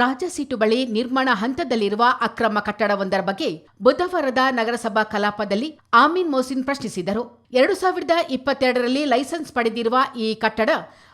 ರಾಜಸೀಟು ಬಳಿ ನಿರ್ಮಾಣ ಹಂತದಲ್ಲಿರುವ ಅಕ್ರಮ ಕಟ್ಟಡವೊಂದರ ಬಗ್ಗೆ ಬುಧವಾರದ ನಗರಸಭಾ ಕಲಾಪದಲ್ಲಿ ಆಮೀನ್ ಮೋಸಿನ್ ಪ್ರಶ್ನಿಸಿದರು. ಎರಡು ಸಾವಿರದ ಇಪ್ಪತ್ತೆರಡರಲ್ಲಿ ಲೈಸೆನ್ಸ್ ಪಡೆದಿರುವ ಈ ಕಟ್ಟಡ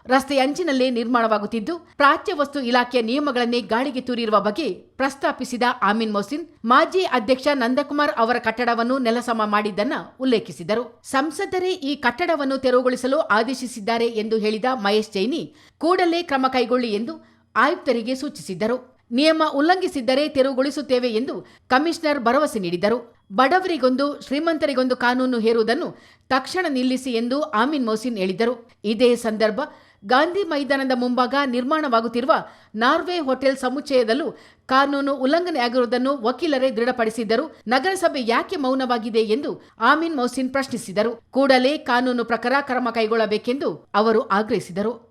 ರಸ್ತೆ ಅಂಚಿನಲ್ಲೇ ನಿರ್ಮಾಣವಾಗುತ್ತಿದ್ದು, ಪ್ರಾಚ್ಯ ವಸ್ತು ಇಲಾಖೆಯ ನಿಯಮಗಳನ್ನೇ ಗಾಳಿಗೆ ತೂರಿರುವ ಬಗ್ಗೆ ಪ್ರಸ್ತಾಪಿಸಿದ ಆಮೀನ್ ಮೋಸಿನ್ ಮಾಜಿ ಅಧ್ಯಕ್ಷ ನಂದಕುಮಾರ್ ಅವರ ಕಟ್ಟಡವನ್ನು ನೆಲಸಮ ಮಾಡಿದ್ದನ್ನ ಉಲ್ಲೇಖಿಸಿದರು. ಸಂಸದರೇ ಈ ಕಟ್ಟಡವನ್ನು ತೆರವುಗೊಳಿಸಲು ಆದೇಶಿಸಿದ್ದಾರೆ ಎಂದು ಹೇಳಿದ ಮಹೇಶ್ ಜೈನಿ, ಕೂಡಲೇ ಕ್ರಮ ಕೈಗೊಳ್ಳಿ ಎಂದು ಆಯುಕ್ತರಿಗೆ ಸೂಚಿಸಿದ್ದರು. ನಿಯಮ ಉಲ್ಲಂಘಿಸಿದ್ದರೆ ತೆರವುಗೊಳಿಸುತ್ತೇವೆ ಎಂದು ಕಮಿಷನರ್ ಭರವಸೆ ನೀಡಿದರು ಬಡವರಿಗೊಂದು, ಶ್ರೀಮಂತರಿಗೊಂದು ಕಾನೂನು ಹೇರುವುದನ್ನು ತಕ್ಷಣ ನಿಲ್ಲಿಸಿ ಎಂದು ಆಮೀನ್ ಮೋಸಿನ್ ಹೇಳಿದರು ಇದೇ ಸಂದರ್ಭ ಗಾಂಧಿ ಮೈದಾನದ ಮುಂಭಾಗ ನಿರ್ಮಾಣವಾಗುತ್ತಿರುವ ನಾರ್ವೆ ಹೋಟೆಲ್ ಸಮುಚ್ಚಯದಲ್ಲೂ ಕಾನೂನು ಉಲ್ಲಂಘನೆಯಾಗಿರುವುದನ್ನು ವಕೀಲರೇ ದೃಢಪಡಿಸಿದ್ದರು. ನಗರಸಭೆ ಯಾಕೆ ಮೌನವಾಗಿದೆ ಎಂದು ಆಮೀನ್ ಮೊಹಸಿನ್ ಪ್ರಶ್ನಿಸಿದರು. ಕೂಡಲೇ ಕಾನೂನು ಪ್ರಕಾರ ಕ್ರಮ ಕೈಗೊಳ್ಳಬೇಕೆಂದು ಅವರು ಆಗ್ರಹಿಸಿದರು.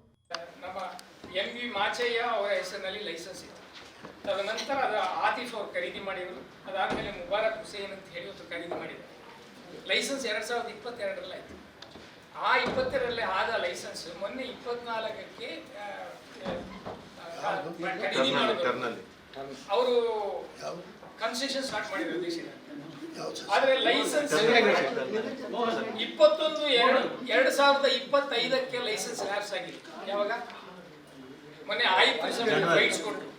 ಎಂ ವಿ ಮಾಚಯ್ಯ ಅವರ ಹೆಸರಿನಲ್ಲಿ ಲೈಸೆನ್ಸ್ ಇತ್ತು. ತದನಂತರ ಅದು ಆತಿಫ್ ಅವರು ಖರೀದಿ ಮಾಡಿದರು. ಅದಾದಮೇಲೆ ಮುಬಾರಕ್ ಹುಸೇನ್ ಅಂತ ಹೇಳಿ ಅವರು ಖರೀದಿ ಮಾಡಿದರು. ಲೈಸೆನ್ಸ್ ಎರಡು ಸಾವಿರದ ಇಪ್ಪತ್ತೆರಡರಲ್ಲಿ ಆಯಿತು. ಆ ಇಪ್ಪತ್ತೆರಡರಲ್ಲಿ ಆದ ಲೈಸೆನ್ಸ್ ಮೊನ್ನೆ ಇಪ್ಪತ್ನಾಲ್ಕಕ್ಕೆ ಖರೀದಿ ಮಾಡಿದ್ರು. ಅವರು ಕನ್ಸೆಷನ್ ಸ್ಟಾರ್ಟ್ ಮಾಡಿದ್ರು ದೇಶದಲ್ಲಿ ಆದರೆ ಲೈಸೆನ್ಸ್ ಇಪ್ಪತ್ತೊಂದು ಎರಡು ಎರಡು ಸಾವಿರದ ಇಪ್ಪತ್ತೈದಕ್ಕೆ ಲೈಸೆನ್ಸ್ ಲ್ಯಾಪ್ಸ್ ಆಗಿದೆ. ಯಾವಾಗ? ಮೊನ್ನೆ ಆಯುಕ್ತ ಕೊಟ್ಟರು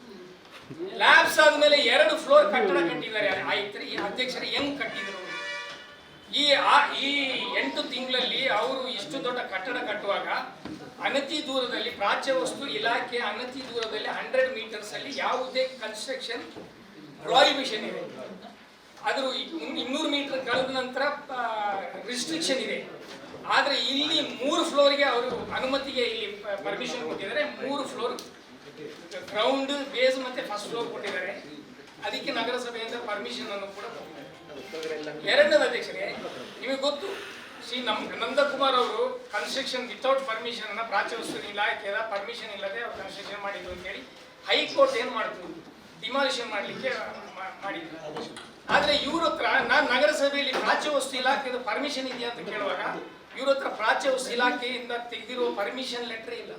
ಲ್ಯಾಬ್ಸ್ ಆದ್ಮೇಲೆ ಎರಡು ಫ್ಲೋರ್ ಕಟ್ಟಡ ಕಟ್ಟಿದ್ದಾರೆ. ಆಯುಕ್ತರು ಈ ಅಧ್ಯಕ್ಷರು ಹೆಂಗ್ ಕಟ್ಟಿದ್ರು? ಈ ಈ ಎಂಟು ತಿಂಗಳಲ್ಲಿ ಅವರು ಇಷ್ಟು ದೊಡ್ಡ ಕಟ್ಟಡ ಕಟ್ಟುವಾಗ ಅನತಿ ದೂರದಲ್ಲಿ ಪ್ರಾಚ್ಯ ವಸ್ತು ಇಲಾಖೆ ಅನತಿ ದೂರದಲ್ಲಿ ಹಂಡ್ರೆಡ್ ಮೀಟರ್ಸ್ ಅಲ್ಲಿ ಯಾವುದೇ ಕನ್ಸ್ಟ್ರಕ್ಷನ್ ಪ್ರಾಹಿಬಿಷನ್ ಇದೆ. ಅದ್ರ ಇನ್ನೂರು ಮೀಟರ್ ಕಳೆದ ನಂತರ ರಿಸ್ಟ್ರಿಕ್ಷನ್ ಇದೆ. ಆದ್ರೆ ಇಲ್ಲಿ ಮೂರು ಫ್ಲೋರ್ಗೆ ಅವರು ಅನುಮತಿಗೆ ಇಲ್ಲಿ ಪರ್ಮಿಷನ್ ಕೊಟ್ಟಿದ್ದಾರೆ. ಮೂರು ಫ್ಲೋರ್ ಗ್ರೌಂಡ್ ಬೇಸ್ ಮತ್ತೆ ಫಸ್ಟ್ ಫ್ಲೋರ್ ಕೊಟ್ಟಿದ್ದಾರೆ. ಅದಕ್ಕೆ ನಗರಸಭೆಯಿಂದ ಪರ್ಮಿಷನ್ ಅನ್ನು ಕೂಡ ಎರಡನೇ ಅಧ್ಯಕ್ಷರೇ, ನಿಮಗೆ ಗೊತ್ತು, ಶ್ರೀ ನಮ್ ನಂದಕುಮಾರ್ ಅವರು ಕನ್ಸ್ಟ್ರಕ್ಷನ್ ವಿತೌಟ್ ಪರ್ಮಿಷನ್ ಅನ್ನ ಪ್ರಾಚ್ಯ ವಸ್ತು ಇಲಾಖೆಯ ಪರ್ಮಿಷನ್ ಇಲ್ಲದೆ ಅವ್ರು ಕನ್ಸ್ಟ್ರಕ್ಷನ್ ಮಾಡಿದ್ರು ಅಂತ ಹೇಳಿ ಹೈಕೋರ್ಟ್ ಏನ್ ಮಾಡ್ತು? ಡಿಮಾಲಿಷನ್ ಮಾಡಲಿಕ್ಕೆ ಮಾಡಿದ್ರು ಆದ್ರೆ ಇವ್ರ ಹತ್ರ ನಾನು ನಗರಸಭೆಯಲ್ಲಿ ಪ್ರಾಚ್ಯ ವಸ್ತು ಇಲಾಖೆದು ಪರ್ಮಿಷನ್ ಇದೆಯಾ ಅಂತ ಕೇಳುವಾಗ ಇವ್ರ ಹತ್ರ ಪ್ರಾಚ್ಯ ವಸ್ತು ಇಲಾಖೆಯಿಂದ ತೆಗೆದಿರುವ ಪರ್ಮಿಷನ್ ಲೆಟರ್ ಇಲ್ಲ.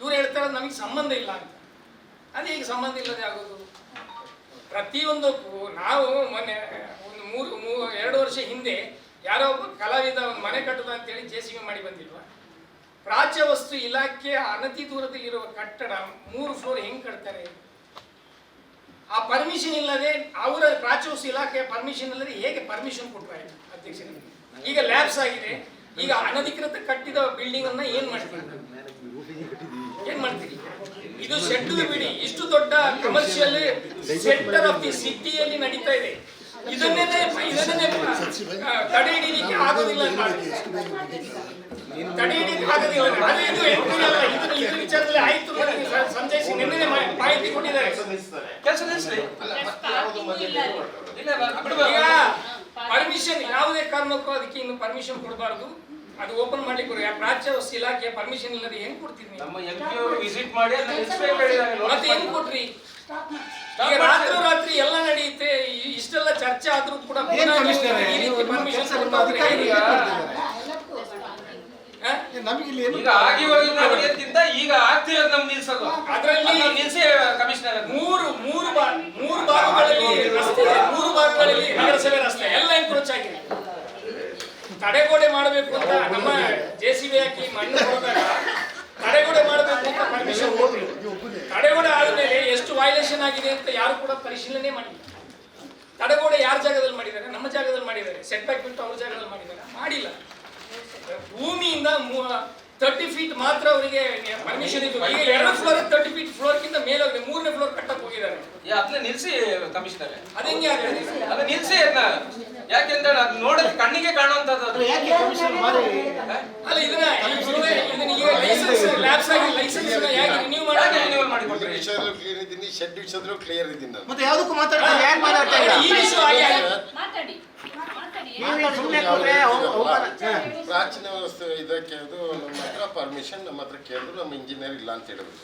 ಇವ್ರು ಹೇಳ್ತಾರೆ ನಮಗೆ ಸಂಬಂಧ ಇಲ್ಲ ಅಂತ. ಅದು ಈಗ ಸಂಬಂಧ ಇಲ್ಲದೆ ಆಗೋದು? ಪ್ರತಿಯೊಂದಕ್ಕೂ ನಾವು ಮೊನ್ನೆ ಒಂದು ಮೂರು, ಮೂ, ಎರಡು ವರ್ಷ ಹಿಂದೆ ಯಾರೋ ಒಬ್ಬ ಕಲಾವಿದ ಮನೆ ಕಟ್ಟದ ಅಂತೇಳಿ ಜೆ ಸಿ ಬಿ ಮಾಡಿ ಬಂದಿಲ್ವಾ? ಪ್ರಾಚ್ಯ ವಸ್ತು ಇಲಾಖೆ ಅನತಿ ದೂರದಲ್ಲಿರುವ ಕಟ್ಟಡ ಮೂರು ಫ್ಲೋರ್ ಹೆಂಗೆ ಕಟ್ತಾರೆ? ಆ ಪರ್ಮಿಷನ್ ಇಲ್ಲದೆ ಅವರ ಪ್ರಾಚ್ಯ ಇಲಾಖೆ ಪರ್ಮಿಷನ್ ಇಲ್ಲದೆ ಹೇಗೆ ಪರ್ಮಿಷನ್ ಕೊಡ್ತಾರೆ ಅಧ್ಯಕ್ಷರಿಗೆ ಈಗ ಲ್ಯಾಬ್ಸ್ ಆಗಿದೆ. ಈಗ ಅನಧಿಕೃತ ಕಟ್ಟಿದ ಬಿಲ್ಡಿಂಗ್ ಅನ್ನ ಏನ್ ಮಾಡ್ತೀರಿ? ಏನ್ ಮಾಡ್ತೀರಿ? ಇದು ಶೆಡ್ ಬಿಡಿ. ಇಷ್ಟು ದೊಡ್ಡ ಕಮರ್ಷಿಯಲ್ ಸೆಂಟರ್ ಆಫ್ ದಿ ಸಿಟಿಯಲ್ಲಿ ನಡೀತಾ ಇದೆ. ಇದನ್ನೇ ಇದನ್ನೇ ತಡೆ ಹಿಡಿಲಿಕ್ಕೆ ಆಗೋದಿಲ್ಲ ನಿನ್ನೆ ಮಾಹಿತಿ ಕೊಟ್ಟಿದ್ದಾರೆ. ಕೆಲಸ ನಿಲ್ಲಿಸ್ರಿ. ಪರ್ಮಿಷನ್ ಯಾವುದೇ ಕಾರಣಕ್ಕೂ ಅದಕ್ಕೆ ಇನ್ನು ಪರ್ಮಿಷನ್ ಕೊಡಬಾರದು. ಅದು ಓಪನ್ ಮಾಡ್ಲಿಕ್ಕೆ ಬರೋ ಪ್ರಾಚ್ಯ ವಸ್ತು ಇಲಾಖೆ ಪರ್ಮಿಷನ್ ಇಲ್ಲದೆ ಹೆಂಗ್ ಕೊಡ್ತೀನಿ ನೀವು? ನಮ್ಮ ಎಂ ಪಿ ಅವರು ವಿಸಿಟ್ ಮಾಡಿ ಅದನ್ನ ನಿಲ್ಲಿಸ್ಬೇಕು ಹೇಳಿದ್ದಾರೆ ಮತ್ತೆ ಹೆಂಗ್ ಕೊಟ್ರಿ? ಈಗ ರಾತ್ರಿ ರಾತ್ರಿ ಎಲ್ಲ ನಡೆಯುತ್ತೆ ಇಷ್ಟೆಲ್ಲ ಚರ್ಚೆ ಆದ್ರೂ ಕೂಡ ಈ ರೀತಿ permission ಕೆಲಸ ಕೊಡ್ತಾ ಹೋದ್ರೆ ಹೇಗೆ? ಹಾ? ನಮಗೆ ಇಲ್ಲಿ ಏನು ಈಗ ಆಗಿ ಹೋಗಿದ್ದ ಹೊಡೆಯೋದ್ಕಿಂತ ಈಗ ಆಗ್ತಿರೋದು ನಮ್ ನಿಲ್ಸೋದು. ಅದ್ರಲ್ಲಿ ನಿಲ್ಸಿ ಕಮಿಷನರ್ ಮೂರು ಮೂರು ಬಾ ಮೂರು ಭಾಗಗಳಲ್ಲಿ ರಸ್ತೆ ಮೂರು ಭಾಗಗಳಲ್ಲಿ ನಗರಸಭೆ ರಸ್ತೆ ಎಲ್ಲ ಎನ್ಕ್ರೋಚ್ ಆಗಿದೆ. ತಡೆಗೋಡೆ ಮಾಡಬೇಕು ಅಂತ ನಮ್ಮ ಜೆ ಸಿ ಬಿ ಹಾಕಿ ಮಣ್ಣು ಹೋದಾಗ ತಡೆಗೋಡೆ ಮಾಡಬೇಕು ಅಂತ ಪರ್ಮಿಷನ್ ಕೊಟ್ಟರು ತಡೆಗೋಡೆ ಆದ್ಮೇಲೆ ಎಷ್ಟು ವೈಲೇಷನ್ ಆಗಿದೆ ಅಂತ ಯಾರು ಕೂಡ ಪರಿಶೀಲನೆ ಮಾಡಿಲ್ಲ. ತಡೆಗೋಡೆ ಯಾರ ಜಾಗದಲ್ಲಿ ಮಾಡಿದ್ದಾರೆ? ನಮ್ಮ ಜಾಗದಲ್ಲಿ ಮಾಡಿದ್ದಾರೆ. ಸೆಟ್ ಬ್ಯಾಕ್ ಬಿಟ್ಟು ಅವ್ರ ಜಾಗದಲ್ಲಿ ಮಾಡಿದ್ದಾರೆ? ಮಾಡಿಲ್ಲ. ಭೂಮಿಯಿಂದ ತರ್ಟಿ ಫೀಟ್ ಮಾತ್ರ ಅವರಿಗೆ ಪರ್ಮಿಷನ್ ಇತ್ತು ಈಗ ಎರಡು ಫ್ಲೋರ್ ತರ್ಟಿ ಫೀಟ್ ಫ್ಲೋರ್ ಕಿಂತ ಮೇಲೆ ಮೂರನೇ ಫ್ಲೋರ್ ಕಟ್ಟಕ್ ಹೋಗಿದ್ದಾರೆ. ಅದನ್ನ ನಿಲ್ಸಿ ಕಮಿಷನರ್ ಅದನ್ನ ಅದ ನಿಲ್ಸಿ? ಅದನ್ನ ಯಾಕೆಂದ್ರೆ ಅದು ನೋಡೋದು ಕಣ್ಣಿಗೆ ಕಾಣುವಂತದ್ದು ಅದು. ಯಾಕೆ ಕಮಿಷನರ್ ಮಾಡಿ ಅಲ್ಲ ಇದನ್ನ ಇದನ್ನ ಈಗ ಲೈಸೆನ್ಸ್ ಲ್ಯಾಬ್ಸ್ ಆಗಿ ಲೈಸೆನ್ಸ್ ಯಾಕೆ ರಿನ್ಯೂ ಮಾಡಿ ರಿನ್ಯೂವಲ್ ಮಾಡಿ ಕೊಟ್ರಿ ವಿಷಯದಲ್ಲೂ ಕ್ಲಿಯರ್ ಇದ್ದೀನಿ ಶೆಡ್ ವಿಷಯದಲ್ಲೂ ಕ್ಲಿಯರ್ ಇದ್ದೀನಿ ನಾನು. ಮತ್ತೆ ಯಾವುದಕ್ಕೂ ಮಾತಾಡ್ತಾ ಯಾಕೆ ಮಾತಾಡ್ತಾ ಇಲ್ಲ? ಈ ವಿಷಯ ಆಗಿ- ಮಾತಾಡಿ. ಪ್ರಾಚೀನ ವ್ಯವಸ್ಥೆ ಇದಕ್ಕೆ ಅದು ನಮ್ಮ ಹತ್ರ ಪರ್ಮಿಷನ್ ನಮ್ಮ ಹತ್ರ ಕೇಳಿದ್ರು ನಮ್ಮ ಇಂಜಿನಿಯರ್ ಇಲ್ಲ ಅಂತ ಹೇಳಿದ್ರು.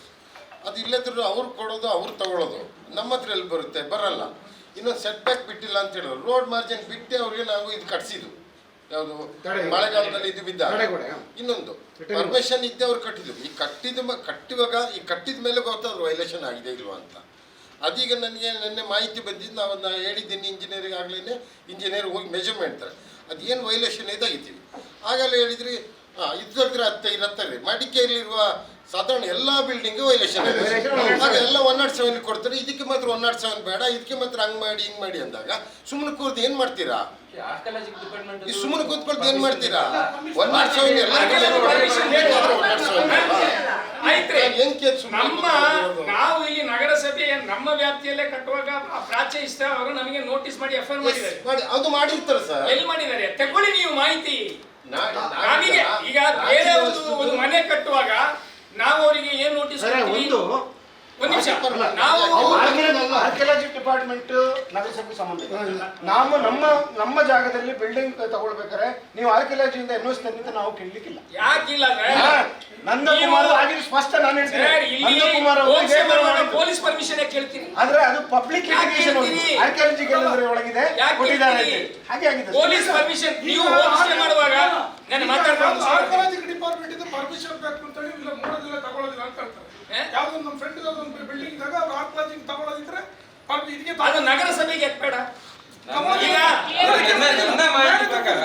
ಅದು ಇಲ್ಲದ್ರು ಅವ್ರು ಕೊಡೋದು ಅವ್ರು ತಗೊಳ್ಳೋದು. ನಮ್ಮ ಹತ್ರ ಎಲ್ಲಿ ಬರುತ್ತೆ? ಬರಲ್ಲ. ಇನ್ನೊಂದು ಸೆಟ್ ಬ್ಯಾಕ್ ಬಿಟ್ಟಿಲ್ಲ ಅಂತ ಹೇಳಿದ್ರು. ರೋಡ್ ಮಾರ್ಜಿನ್ ಬಿಟ್ಟೆ ಅವ್ರಿಗೆ ನಾವು ಇದು ಕಟ್ಸಿದ್ವು ಯಾವುದು? ಮಳೆಗಾಲದಲ್ಲಿ ಇದು ಬಿದ್ದ ಇನ್ನೊಂದು. ಪರ್ಮಿಷನ್ ಇದ್ದೆ ಅವ್ರು ಕಟ್ಟಿದ್ರು ಈ ಕಟ್ಟಿದ ಕಟ್ಟಿವಾಗ ಕಟ್ಟುವಾಗ ಈ ಕಟ್ಟಿದ ಮೇಲೆ ಗೊತ್ತಾದ್ರು ವೈಲೇಷನ್ ಆಗಿದೆ ಇಲ್ವಾ ಅಂತ. ಅದೀಗ ನನಗೆ ನಿನ್ನೆ ಮಾಹಿತಿ ಬಂದಿದ್ದು ನಾವು ನಾನು ಹೇಳಿದ್ದೀನಿ ಇಂಜಿನಿಯರಿಂಗ್ ಆಗಲೇ ಇಂಜಿನಿಯರ್ ಹೋಗಿ ಮೆಜರ್ಮೆಂಟ್ ಮಾಡ್ತಾರೆ ಅದೇನು ವೈಲೇಷನ್ ಇದಾಗಿದ್ದೀವಿ. ಆಗಲೇ ಹೇಳಿದ್ರಿ ಹಾಂ ಇದು ತೆಗೆದ್ರೆ ಹತ್ತೆ ಇರತ್ತಾರೆ ಮಡಿಕೇರಿಲಿರುವ ಸಾಧಾರಣ ಎಲ್ಲ ಬಿಲ್ಡಿಂಗು ವೈಲೇಷನ್ ಇದೆ ಆಗ ಎಲ್ಲ ಒನ್ ನಾಟ್ ಸೆವೆನ್ ಕೊಡ್ತಾರೆ. ಇದಕ್ಕೆ ಮಾತ್ರ ಒನ್ ನಾಟ್ ಸೆವೆನ್ ಬೇಡ. ಇದಕ್ಕೆ ಮಾತ್ರ ಹಂಗೆ ಮಾಡಿ ಹಿಂಗೆ ಮಾಡಿ ಅಂದಾಗ ಸುಮ್ಮನೆ ಕೂರ್ದು ಏನು ಮಾಡ್ತೀರಾ? ಆರ್ಕಿಯಾಲಜಿ ಡಿಪಾರ್ಟ್ಮೆಂಟ್ ಈ ಸುಮ್ಮನೆ ಕೂತ್ಕೊಳ್ತು ಏನು ಮಾಡ್ತೀರಾ? ಒನ್ ನಾಟ್ ಸೆವೆನ್ ಎಲ್ಲ ನಮ್ಮ ನಾವು ಇಲ್ಲಿ ನಗರಸಭೆ ನಮ್ಮ ವ್ಯಾಪ್ತಿಯಲ್ಲೇ ಕಟ್ಟುವಾಗ ಆ ಪ್ರಾಚ್ಯ ಇಷ್ಟ ಅವರು ನಮಗೆ ನೋಟಿಸ್ ಮಾಡಿ ಎಫ್ ಮಾಡಿದ್ದಾರೆ. ಮಾಡಿ ಅದು ಮಾಡಿರ್ತಾರೆ ಸರ್. ಎಲ್ಲಿ ಮಾಡಿದ್ದಾರೆ? ತಗೊಳ್ಳಿ ನೀವು ಮಾಹಿತಿ. ನಮಗೆ ಈಗ ಬೇರೆ ಒಂದು ಮನೆ ಕಟ್ಟುವಾಗ ನಾವು ಅವರಿಗೆ ಏನ್ ನೋಟಿಸ್ ಒಂದು ಒಂದ್ ನಿಮಿಷ. ನಾವು ಆರ್ಕಿಯಾಲಜಿ ಡಿಪಾರ್ಟ್ಮೆಂಟ್ ನಗರಸಭೆ ಸಂಬಂಧ. ನಾವು ನಮ್ಮ ನಮ್ಮ ಜಾಗದಲ್ಲಿ ಬಿಲ್ಡಿಂಗ್ ತಗೊಳ್ಬೇಕಾದ್ರೆ ನೀವು ಆರ್ಕಿಯಾಲಜಿಯಿಂದ ಎನ್ ಅಂತ ನಾವು ಕೇಳಲಿಕ್ಕಿಲ್ಲ. ಯಾಕಿಲ್ಲ ನಂದಕುಮಾರ್ ಆಗಿದ್ದು ಸ್ಪಷ್ಟ ನಾನು ಹೇಳ್ತೀನಿ. ಪೊಲೀಸ್ ಪರ್ಮಿಷನ್ ಕೇಳ್ತೀನಿ ಆದ್ರೆ ಅದು ಪಬ್ಲಿಕ್ ಎಜುಕೇಶನ್? ಆರ್ಕಿಯಾಲಜಿ ಒಳಗಿದೆ. ಕೊಟ್ಟಿದ್ದಾರೆ? ಹಾಗೆ ಆಗಿದೆ ಪೊಲೀಸ್ ಪರ್ಮಿಷನ್ ನೀವು ಮಾಡುವಾಗ ನಾನು ಮಾತಾಡ್ತೀನಿ ಆರ್ಕಿಯಾಲಜಿ ಡಿಪಾರ್ಟ್ಮೆಂಟ್ ಇಂದ ಪರ್ಮಿಷನ್ ಬೇಕು ಅಂತ ಹೇಳಿ ಇಲ್ಲ ಮೂಡೋದಿಲ್ಲ ತಗೊಳ್ಳೋದಿಲ್ಲ ಅಂತ ಹೇಳ್ತಾರೆ? ಯಾವ್ದೋ ನಮ್ಮ ಫ್ರೆಂಡ್ ಒಂದು ಬಿಲ್ಡಿಂಗ್ ದಾಗ ಅವ್ರು ಆರ್ಕಾಲಜಿ ತಗೊಳ್ಳೋದಿದ್ರೆ ಪರ್- ಇದಕ್ಕೆ ಅದು ನಗರಸಭೆಗೆ ಈಗ ನನ್ನ ಮಾಹಿತಿ ಪ್ರಕಾರ.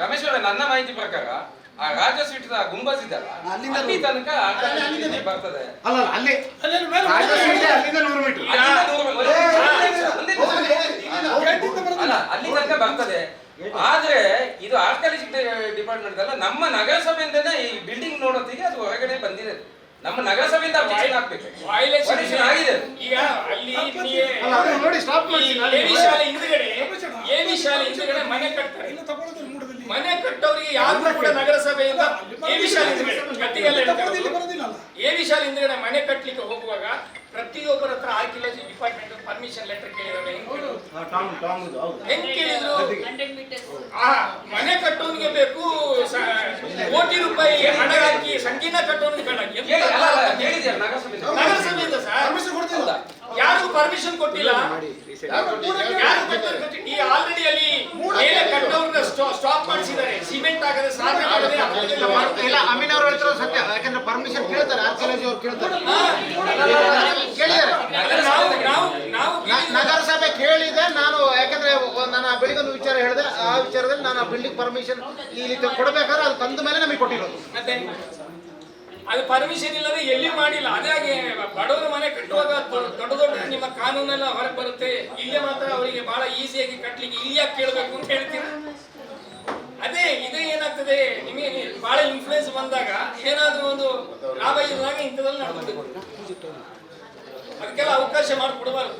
ರಮೇಶ್ ಅವರೇ ನನ್ನ ಮಾಹಿತಿ ಪ್ರಕಾರ ಆ ರಾಜ ಸ್ವೀಟ್ನ ಗುಂಬಸ್ ಇದಲ್ಲ ಅಲ್ಲಿ ತನಕ ಬರ್ತದೆ. ಅಲ್ಲ ಅಲ್ಲ, ಮೇಲೆ ಅಲ್ಲಿಂದ ನೂರು ಮೀಟರ್. ಅಲ್ಲ ಅಲ್ಲಿ ತನಕ ಬರ್ತದೆ. ಆದ್ರೆ ಇದು ಆರ್ಕಿಯಾಲಜಿ ಡಿಪಾರ್ಟ್ಮೆಂಟ್ ಅಲ್ಲ ನಮ್ಮ ನಗರಸಭೆಯಿಂದನೇ ಈ ಬಿಲ್ಡಿಂಗ್ ನೋಡೋದಿಗೆ ಅದು ಹೊರಗಡೆ ಬಂದಿದೆ ನಮ್ಮ ನಗರಸಭೆಯಿಂದ ಅಬ್ಜೆಕ್ಷನ್ ಹಾಕ್ಬೇಕು. Violation ಆಗಿದೆ? ಈಗ ಅಲ್ಲಿ ನೋಡಿ ಸ್ಟಾಪ್ ಮಾಡಿ ಎವಿ ಶಾಲೆ ಹಿಂದ್ಗಡೆ ಎವಿ ಶಾಲೆ ಹಿಂದ್ಗಡೆ ಮನೆ ಕಟ್ತಾರೆ. ಇಲ್ಲ ತಗೊಳ್ಳೋದು ಮೂಡದಲ್ಲಿ. ಮನೆ ಕಟ್ಟೋರಿಗೆ ಯಾರು ಕೂಡ ನಗರಸಭೆಯಿಂದ ಎವಿ ಶಾಲೆ ಹಿಂದ್ಗಡೆ ಇಡ್ತಾರೆ. ಎವಿ ಶಾಲೆ ಹಿಂದ್ಗಡೆ ಮನೆ ಕಟ್ಟಲಿಕ್ಕೆ ಹೋಗುವಾಗ ಪ್ರತಿಯೊಬ್ಬರ ಹತ್ರ ಆರ್ಕಿಯಾಲಜಿ ಡಿಪಾರ್ಟ್ಮೆಂಟ್ ಪರ್ಮಿಷನ್ ಲೆಟರ್ ಕೇಳಿದಾರೆ ಹೆಂಗ್ ಕೇಳಿದ್ರು? ಟಾಮ್ ಟಾಮ್ ಇದು ಹೌದು. ಹೆಂಗ್ ಕೇಳಿದ್ರು? 100 meters. ಆ ಮನೆ ಕಟ್ಟೋನಿಗೆ ಬೇಕು ಕೋಟಿ ರೂಪಾಯಿ ಹಣ ಹಾಕಿ ಸಂಕೀರ್ಣ ಕಟ್ಟೋನಿಗೆ ಬೇಡ. ನಗರಸಭೆಯಿಂದ. ಸರ್. ಯಾರಿಗೂ ಪರ್ಮಿಷನ್ ಕೊಟ್ಟಿಲ್ಲ. ಯಾರು ಈ ಆಲ್ರೆಡಿ ಅಲ್ಲಿ ಮೇಲೆ ಕಟ್ಟವ್ರನ್ನ ಸ್ಟಾಪ್ ಮಾಡಿಸಿದ್ದಾರೆ. ಸಿಮೆಂಟ್ ಆಗದೆ ಸಾಧನೆ ಆಗದೆ ಇಲ್ಲ. ಅಮೀನ್ ಅವ್ರು ಹೇಳ್ತಾರೆ ಸತ್ಯ. ಯಾಕಂದ್ರೆ ಪರ್ಮಿಷನ್ ಕೇಳ್ತಾರೆ. ಆರ್ಕಿಯಾಲಜಿ ಅವ್ರು ಕೇಳ್ತಾರೆ. ನಗರಸಭೆ ಕೇಳಿದೆ. ನಾನು ಯಾಕಂದ್ರೆ ನನ್ನ ನಾನು ಆ ಬೆಳಿಗ್ಗೆ ಒಂದು ವಿಚಾರ ಹೇಳಿದೆ. ಆ ವಿಚಾರದಲ್ಲಿ ನಾನು ಆ ಬಿಲ್ಡಿಂಗ್ ಪರ್ಮಿಷನ್ ಇಲ್ಲಿ ರೀತಿ ಕೊಡ್ಬೇಕಾದ್ರೆ ಅದು ತಂದ ಮೇಲೆ ನಮಗೆ ಕೊಟ್ಟಿರೋದು. ಅದು ಪರ್ಮಿಷನ್ ಇಲ್ಲದೆ ಎಲ್ಲಿ ಮಾಡಿಲ್ಲ. ಅದಾಗಿ ಬಡವರ ಮನೆ ಕಟ್ಟುವಾಗ ದೊಡ್ಡ ದೊಡ್ಡ ನಿಮ್ಮ ಕಾನೂನೆಲ್ಲ ಹೊರಗೆ ಬರುತ್ತೆ. ಇಲ್ಲೇ ಮಾತ್ರ ಅವರಿಗೆ ಬಹಳ ಈಸಿಯಾಗಿ ಕಟ್ಟಲಿಕ್ಕೆ ಇಲ್ಲಿ ಯಾಕೆ ಕೇಳಬೇಕು ಅಂತ ಹೇಳ್ತೀರಾ? ಅದೇ, ಇದೇ ಏನಾಗ್ತದೆ, ನಿಮಗೆ ಬಹಳ ಇನ್ಫ್ಲೂಯೆನ್ಸ್ ಬಂದಾಗ ಏನಾದ್ರೂ ಒಂದು ಲಾಭ ಇದ್ದಾಗ ಇಂಥದ್ರಲ್ಲಿ ನಡ್ಕೊಬೇಕು ಅದಕ್ಕೆಲ್ಲ ಅವಕಾಶ ಮಾಡಿಕೊಡಬಾರ್ದು.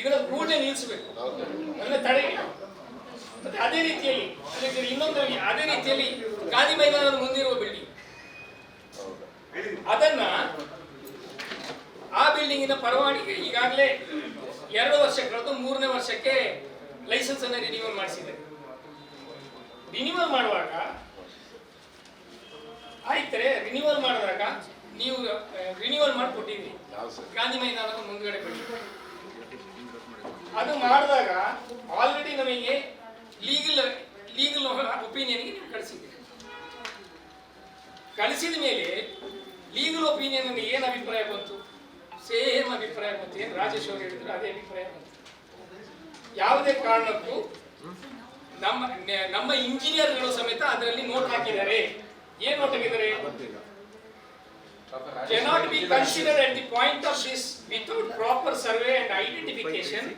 ಇದನ್ನ ಕೂಡಲೇ ನಿಲ್ಲಿಸಬೇಕು ಅಂದ್ರೆ ತಡೆ. ಮತ್ತೆ ಅದೇ ರೀತಿಯಲ್ಲಿ ಇನ್ನೊಂದು ಅದೇ ರೀತಿಯಲ್ಲಿ ಗಾಂಧಿ ಮೈದಾನದ ಮುಂದಿರುವ ಬಿಲ್ಡಿಂಗ್ ಅದನ್ನ ಆ ಬಿಲ್ಡಿಂಗಿನ ಪರವಾನಿಗೆ ಈಗಾಗಲೇ ಎರಡು ವರ್ಷ ಕಳೆದು ಮೂರನೇ ವರ್ಷಕ್ಕೆ ಲೈಸೆನ್ಸ್ ಅನ್ನು ರಿನ್ಯೂವಲ್ ಮಾಡಿಸಿದೆ. ರಿನ್ಯೂವಲ್ ಮಾಡುವಾಗ ಆಯ್ತರೆ ರಿನ್ಯೂವಲ್ ಮಾಡಿದಾಗ ನೀವು ರಿನ್ಯೂವಲ್ ಮಾಡಿಕೊಟ್ಟಿದ್ರಿ ಗಾಂಧಿ ಮೈದಾನದ ಮುಂದ್ಗಡೆ ಅದು ಮಾಡಿದಾಗ ಆಲ್ರೆಡಿ ನಮಗೆ ಲೀಗಲ್ ಲೀಗಲ್ ಒಪಿನಿಯನ್ಗೆ ನೀವು ಕಳಿಸಿದ್ದೀರಿ. ಕಳಿಸಿದ ಮೇಲೆ ಲೀಗಲ್ ಒಪಿನಿಯನ್ ಏನು ಅಭಿಪ್ರಾಯ ಬಂತು ಸೇಮ್ ಅಭಿಪ್ರಾಯ ಬಂತು ಏನು ರಾಜೇಶ್ ಅವರು ಹೇಳಿದ್ರು ಅದೇ ಅಭಿಪ್ರಾಯ ಬಂತು ಯಾವುದೇ ಕಾರಣಕ್ಕೂ ನಮ್ಮ ನಮ್ಮ ಇಂಜಿನಿಯರ್ಗಳು ಸಮೇತ ಅದರಲ್ಲಿ ನೋಟ್ ಹಾಕಿದ್ದಾರೆ ಏನ್ ನೋಟ್ ಹಾಕಿದ್ದಾರೆ cannot be considered at the point of this without proper survey and identification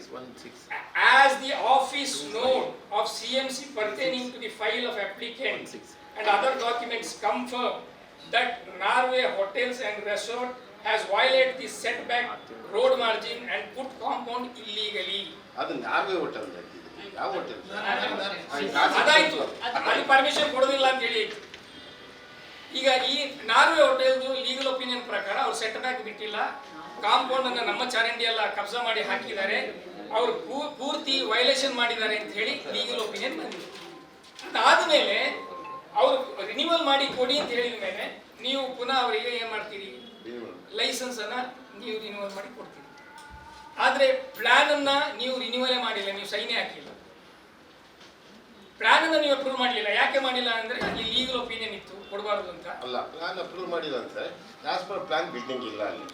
as the office note of CMC pertaining to the file of applicant and other documents confirm that Norway Hotels and Resort has violated the setback road margin and put compound illegally. ಅದು Norway hotel ಯಾವ hotel ಅದಾಯ್ತು ಅಲ್ಲಿ permission ಕೊಡೋದಿಲ್ಲ ಅಂತ ಹೇಳಿ. ಈಗ ಈ Norway ಹೋಟೆಲ್ದು legal opinion ಪ್ರಕಾರ ಅವ್ರು ಸೆಟ್ ಬ್ಯಾಕ್ ಬಿಟ್ಟಿಲ್ಲ. ಕಾಂಪೌಂಡ್ ಅನ್ನ ನಮ್ಮ ಚರಂಡಿ ಎಲ್ಲ ಕಬ್ಜಾ ಮಾಡಿ ಹಾಕಿದ್ದಾರೆ. ಅವರು ಪೂರ್ತಿ ವೈಲೇಷನ್ ಮಾಡಿದ್ದಾರೆ ಅಂತ ಹೇಳಿ ಲೀಗಲ್ ಒಪಿನಿಯನ್ ಬಂದಿದೆ. ಅದಾದ್ಮೇಲೆ ಅವರು ರಿನ್ಯೂವಲ್ ಮಾಡಿ ಕೊಡಿ ಅಂತ ಹೇಳಿದ ಮೇಲೆ ನೀವು ಪುನಃ ಅವರಿಗೆ ಏನ್ ಮಾಡ್ತೀರಿ? ಲೈಸೆನ್ಸ್ ಅನ್ನ ನೀವು ರಿನ್ಯೂವಲ್ ಮಾಡಿ ಕೊಡ್ತೀರಿ. ಆದ್ರೆ ಪ್ಲಾನ್ ಅನ್ನ ನೀವು ರಿನ್ಯೂವಲ್ ಮಾಡಿಲ್ಲ ನೀವು ಸೈನೇ ಹಾಕಿಲ್ಲ. ಪ್ಲಾನ್ ಅನ್ನ ನೀವು ಅಪ್ರೂವ್ ಮಾಡಲಿಲ್ಲ. ಯಾಕೆ ಮಾಡಿಲ್ಲ ಅಂದ್ರೆ ಅಲ್ಲಿ ಲೀಗಲ್ ಒಪಿನಿಯನ್ ಇತ್ತು ಕೊಡಬಾರದು ಅಂತ. ಅಲ್ಲ ಪ್ಲಾನ್ ಅಪ್ರೂವ್ ಮಾಡಿದಂತೆ ಆಸ್ ಪರ್ ಪ್ಲಾನ್ ಬಿಲ್ಡಿಂಗ್ ಇಲ್ಲ ಅಲ್ಲಿ.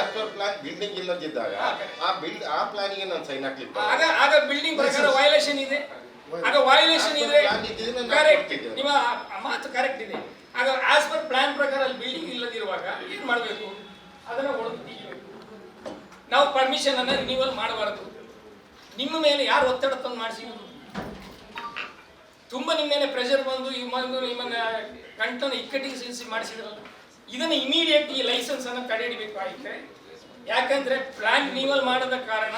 ಆಸ್ ಪರ್ ಪ್ಲಾನ್ ಬಿಲ್ಡಿಂಗ್ ಇಲ್ಲದಿದ್ದಾಗ ಆ ಬಿಲ್ಡ್ ಆ ಪ್ಲಾನಿಗೆ ನಾನು ಸೈನ್ ಹಾಕ್ಲಿಕ್ಕೆ ಆಗ ಆಗ ಬಿಲ್ಡಿಂಗ್ ಪ್ರಕಾರ ವಯಲೇಷನ್ ಇದೆ. ಆಗ ವೈಲೇಷನ್ ಇದೆ Plan ಇದ್ದಿದ್ರೆ ನಾನು ಕರೆಕ್ಟ್ ನಿಮ್ಮ ಮಾತು ಕರೆಕ್ಟ್ ಇದೆ. ಆಗ ಆಸ್ ಪರ್ ಪ್ಲಾನ್ ಪ್ರಕಾರ ಅಲ್ಲಿ ಬಿಲ್ಡಿಂಗ್ ಇಲ್ಲದಿರುವಾಗ ಏನ್ ಮಾಡಬೇಕು? ಅದನ್ನ ಹೊಡೆದು ತೆಗಿಬೇಕು ನಾವು ಪರ್ಮಿಷನ್ ಅನ್ನ ರಿನ್ಯೂವಲ್ ಮಾಡಬಾರದು. ನಿಮ್ಮ ಮೇಲೆ ಯಾರು ಒತ್ತಡ ತಂದು ಮಾಡಿಸಿ? ತುಂಬಾ ನಿಮ್ಮ ಮೇಲೆ ಪ್ರೆಷರ್ ಬಂದು ಇವ್ ಬಂದು ನಿಮ್ಮನ್ನ ಕಂಟನ್ನು ಇಕ್ಕಟ್ಟಿಗೆ ಸಿಲ್ಸಿ ಮಾಡಿಸಿದ್ರಲ್ಲ ಇದನ್ನ ಇಮಿಡಿಯೇಟ್ ಈ ಲೈಸೆನ್ಸ್ ಅನ್ನ ತಡೆ ಯಾಕಂದ್ರೆ ಪ್ಲಾನ್ ನೀವಲ್ ಮಾಡದ ಕಾರಣ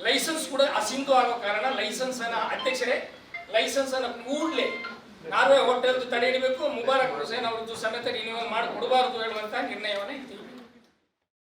ಲೈಸೆನ್ಸ್ ಕೂಡ ಅಸಿಂಧು ಆಗೋ ಕಾರಣ ಲೈಸೆನ್ಸ್ ಅನ್ನ ಅಧ್ಯಕ್ಷರೇ ಲೈಸೆನ್ಸ್ ಅನ್ನ ಕೂಡಲೇ ನಾರ್ವೆ ಹೋಟೆಲ್ ತಡೆ ಹಿಡಿಬೇಕು, ಮುಬಾರಕ್ ಹುಸೇನ್ ಅವ್ರದ್ದು ಸಮೇತ ರಿನ್ಯೂವಲ್ ಮಾಡಿ ಕೊಡಬಾರದು ಹೇಳುವಂತ ನಿರ್ಣಯವನ್ನು ಇದ್ದೀವಿ